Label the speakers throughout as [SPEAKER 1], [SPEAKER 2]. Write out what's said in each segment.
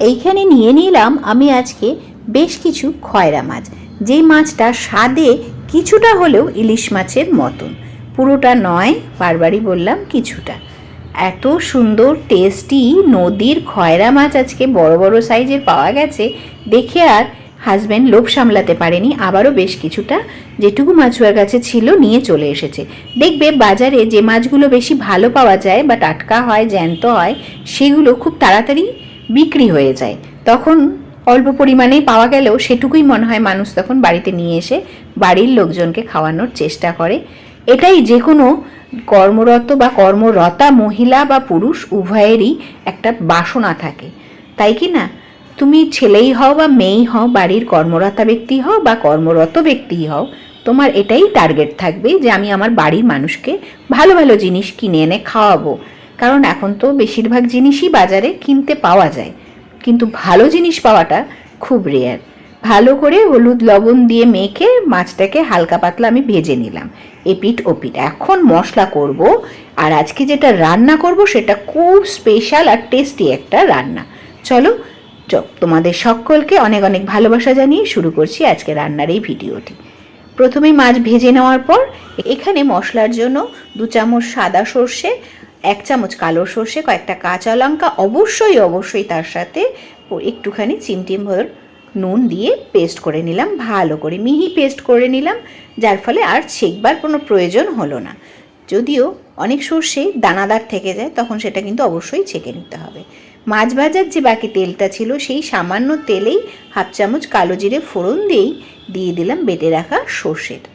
[SPEAKER 1] এইখানে নিয়ে নিলাম আমি আজকে বেশ কিছু খয়রা মাছ, যেই মাছটা স্বাদে কিছুটা হলেও ইলিশ মাছের মতন। পুরোটা নয়, বারবারই বললাম কিছুটা। এত সুন্দর, টেস্টি, নদীর খয়রা মাছ আজকে বড় বড় সাইজের পাওয়া গেছে। দেখে আর হাজব্যান্ড লোভ সামলাতে পারেনি, আবারও বেশ কিছুটা যেটুকু মাছুয়ার কাছে ছিল নিয়ে চলে এসেছে। দেখবে বাজারে যে মাছগুলো বেশি ভালো পাওয়া যায় বা টাটকা হয়, জ্যান্ত হয়, সেগুলো খুব তাড়াতাড়ি বিক্রি হয়ে যায়। তখন অল্প পরিমাণেই পাওয়া গেলেও সেটুকুই মনে হয় মানুষ তখন বাড়িতে নিয়ে এসে বাড়ির লোকজনকে খাওয়ানোর চেষ্টা করে। এটাই যে কোনো কর্মরত বা কর্মরতা মহিলা বা পুরুষ উভয়েরই একটা বাসনা থাকে। তাই কি না? তুমি ছেলেই হও বা মেয়েই হও, বাড়ির কর্মরতা ব্যক্তি হও বা কর্মরত ব্যক্তি হও, তোমার এটাই টার্গেট থাকবে যে আমি আমার বাড়ির মানুষকে ভালো ভালো জিনিস কিনে এনে খাওয়াবো। কারণ এখন তো বেশিরভাগ জিনিসই বাজারে কিনতে পাওয়া যায়। কিন্তু ভালো জিনিস পাওয়াটা খুব রেয়ার ভালো করে হলুদ লবণ দিয়ে মেখে মাছটাকে হালকা পাতলা আমি ভেজে নিলাম। এপিট ওপিট এখন মশলা করব আর আজকে যেটা রান্না করব সেটা খুব স্পেশাল আর টেস্টি একটা রান্না। চলো তোমাদের সকলকে অনেক অনেক ভালোবাসা জানিয়ে শুরু করছি আজকে রান্নার এই ভিডিওটি। প্রথমে মাছ ভেজে নেওয়ার পর এখানে মশলার জন্য দু চামচ সাদা সর্ষে এক চামচ কালো সর্ষে, কয়েকটা কাঁচা লঙ্কা, অবশ্যই অবশ্যই তার সাথে একটুখানি চিমটিম ভর নুন দিয়ে পেস্ট করে নিলাম। ভালো করে মিহি পেস্ট করে নিলাম, যার ফলে আর ছেকবার কোনো প্রয়োজন হলো না। যদিও অনেক সর্ষে দানাদার থেকে যায়, তখন সেটা কিন্তু অবশ্যই ছেঁকে নিতে হবে। মাছ ভাজার যে বাকি তেলটা ছিল, সেই সামান্য তেলেই হাফ চামচ কালো জিরে ফোড়ন দিয়েই দিয়ে দিলাম বেটে রাখা সর্ষেটা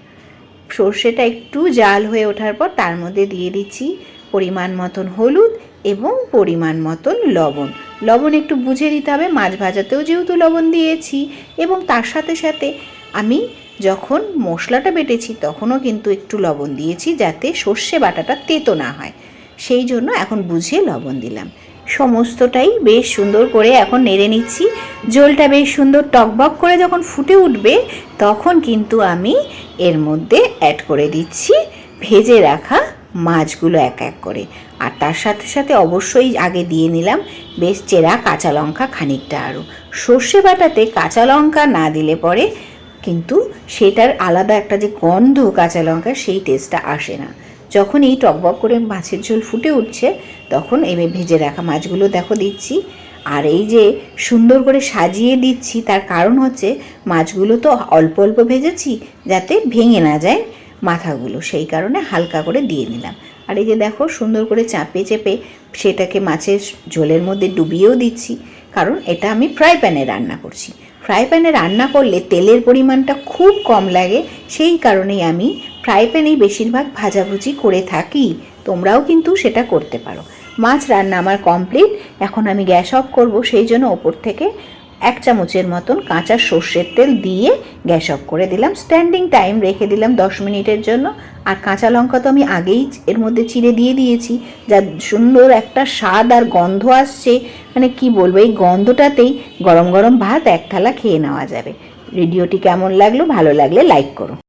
[SPEAKER 1] সর্ষেটা একটু জাল হয়ে ওঠার পর তার মধ্যে দিয়ে দিচ্ছি পরিমাণ মতন হলুদ এবং পরিমাণ মতন লবণ। লবণ একটু বুঝে দিতে হবে, মাছ ভাজাতেও যেহেতু লবণ দিয়েছি এবং তার সাথে সাথে আমি যখন মশলাটা বেটেছি তখনও কিন্তু একটু লবণ দিয়েছি যাতে সর্ষে বাটাটা তেতো না হয়। সেই জন্য এখন বুঝে লবণ দিলাম। সমস্তটাই বেশ সুন্দর করে এখন নেড়ে নিচ্ছি। জলটা বেশ সুন্দর টকবক করে যখন ফুটে উঠবে তখন কিন্তু আমি এর মধ্যে অ্যাড করে দিচ্ছি ভেজে রাখা মাছগুলো এক এক করে। আর তার সাথে সাথে অবশ্যই আগে দিয়ে নিলাম বেশ চেরা কাঁচা লঙ্কা খানিকটা আরও। সর্ষে বাটাতে কাঁচা লঙ্কা না দিলে পরে কিন্তু সেটার আলাদা একটা যে গন্ধ কাঁচা লঙ্কা সেই টেস্টটা আসে না। যখন এই টকবক করে মাছের ঝোল ফুটে উঠছে, তখন এই ভেজে রাখা মাছগুলো দেখো দিচ্ছি। আর এই যে সুন্দর করে সাজিয়ে দিচ্ছি, তার কারণ হচ্ছে মাছগুলো তো অল্প অল্প ভেজেছি, যাতে ভেঙে না যায়। মাথাগুলো, সেই কারণে হালকা করে দিয়ে নিলাম। আর এই যে দেখো, সুন্দর করে চাপে চেপে সেটাকে মাছের ঝোলের মধ্যে ডুবিয়েও দিচ্ছি, কারণ এটা আমি ফ্রাই প্যানে রান্না করছি। ফ্রাই প্যানে রান্না করলে তেলের পরিমাণটা খুব কম লাগে, সেই কারণেই আমি ফ্রাই প্যানেই বেশিরভাগ ভাজাভুজি করে থাকি। তোমরাও কিন্তু সেটা করতে পারো। মাছ রান্না আমার কমপ্লিট, এখন আমি গ্যাস অফ করব, সেই জন্য ওপর থেকে এক চামচের মতন কাঁচা সর্ষের তেল দিয়ে গ্যাস অফ করে দিলাম। স্ট্যান্ডিং টাইম রেখে দিলাম দশ মিনিটের জন্য। আর কাঁচা লঙ্কা তো আমি আগেই এর মধ্যে চিড়ে দিয়ে দিয়েছি। যা সুন্দর একটা স্বাদ আর গন্ধ আসছে। মানে কি বলব, এই গন্ধটাতেই গরম গরম ভাত এক থালা খেয়ে নেওয়া যাবে। ভিডিওটি কেমন লাগল, ভালো লাগলে লাইক করো।